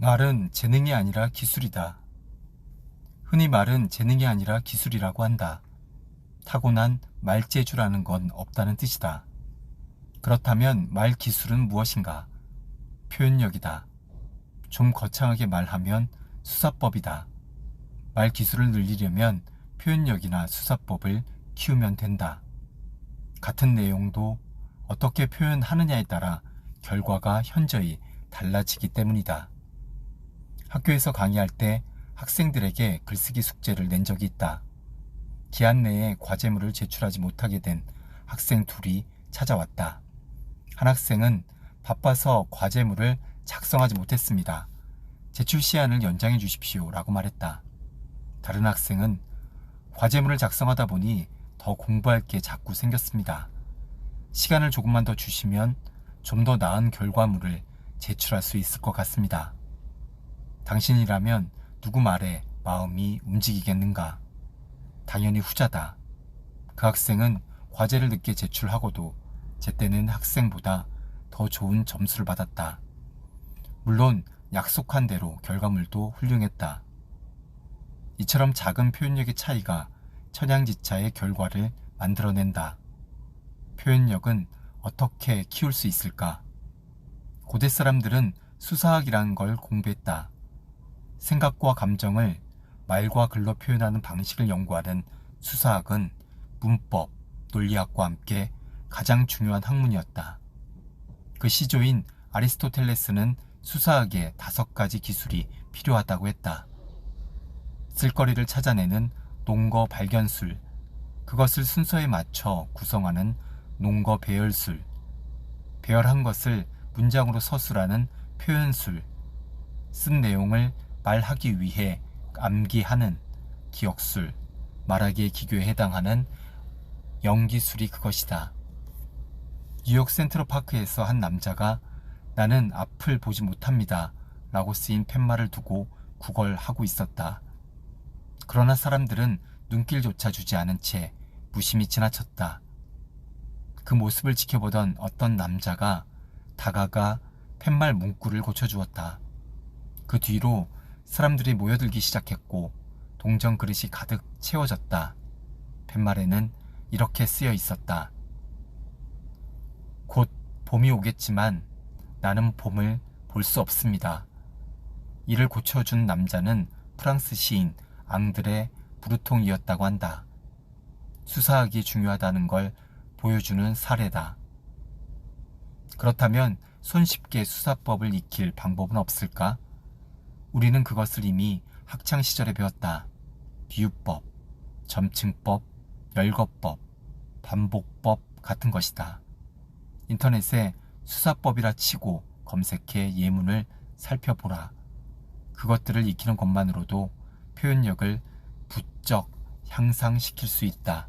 말은 재능이 아니라 기술이다. 흔히 말은 재능이 아니라 기술이라고 한다. 타고난 말재주라는 건 없다는 뜻이다. 그렇다면 말 기술은 무엇인가? 표현력이다. 좀 거창하게 말하면 수사법이다. 말 기술을 늘리려면 표현력이나 수사법을 키우면 된다. 같은 내용도 어떻게 표현하느냐에 따라 결과가 현저히 달라지기 때문이다. 학교에서 강의할 때 학생들에게 글쓰기 숙제를 낸 적이 있다. 기한 내에 과제물을 제출하지 못하게 된 학생 둘이 찾아왔다. 한 학생은 바빠서 과제물을 작성하지 못했습니다. 제출 시한을 연장해 주십시오. 라고 말했다. 다른 학생은 과제물을 작성하다 보니 더 공부할 게 자꾸 생겼습니다. 시간을 조금만 더 주시면 좀 더 나은 결과물을 제출할 수 있을 것 같습니다. 당신이라면 누구 말에 마음이 움직이겠는가? 당연히 후자다. 그 학생은 과제를 늦게 제출하고도 제때는 학생보다 더 좋은 점수를 받았다. 물론 약속한 대로 결과물도 훌륭했다. 이처럼 작은 표현력의 차이가 천양지차의 결과를 만들어낸다. 표현력은 어떻게 키울 수 있을까? 고대 사람들은 수사학이라는 걸 공부했다. 생각과 감정을 말과 글로 표현하는 방식을 연구하는 수사학은 문법, 논리학과 함께 가장 중요한 학문이었다. 그 시조인 아리스토텔레스는 수사학에 다섯 가지 기술이 필요하다고 했다. 쓸거리를 찾아내는 농거 발견술, 그것을 순서에 맞춰 구성하는 농거 배열술, 배열한 것을 문장으로 서술하는 표현술, 쓴 내용을 말하기 위해 암기하는 기억술, 말하기의 기교에 해당하는 연기술이 그것이다. 뉴욕 센트럴파크에서 한 남자가 나는 앞을 보지 못합니다. 라고 쓰인 팻말을 두고 구걸하고 있었다. 그러나 사람들은 눈길조차 주지 않은 채 무심히 지나쳤다. 그 모습을 지켜보던 어떤 남자가 다가가 팻말 문구를 고쳐주었다. 그 뒤로 사람들이 모여들기 시작했고 동전 그릇이 가득 채워졌다. 팻말에는 이렇게 쓰여 있었다. 곧 봄이 오겠지만 나는 봄을 볼 수 없습니다. 이를 고쳐준 남자는 프랑스 시인 앙드레 브루통이었다고 한다. 수사하기 중요하다는 걸 보여주는 사례다. 그렇다면 손쉽게 수사법을 익힐 방법은 없을까? 우리는 그것을 이미 학창 시절에 배웠다. 비유법, 점층법, 열거법, 반복법 같은 것이다. 인터넷에 수사법이라 치고 검색해 예문을 살펴보라. 그것들을 익히는 것만으로도 표현력을 부쩍 향상시킬 수 있다.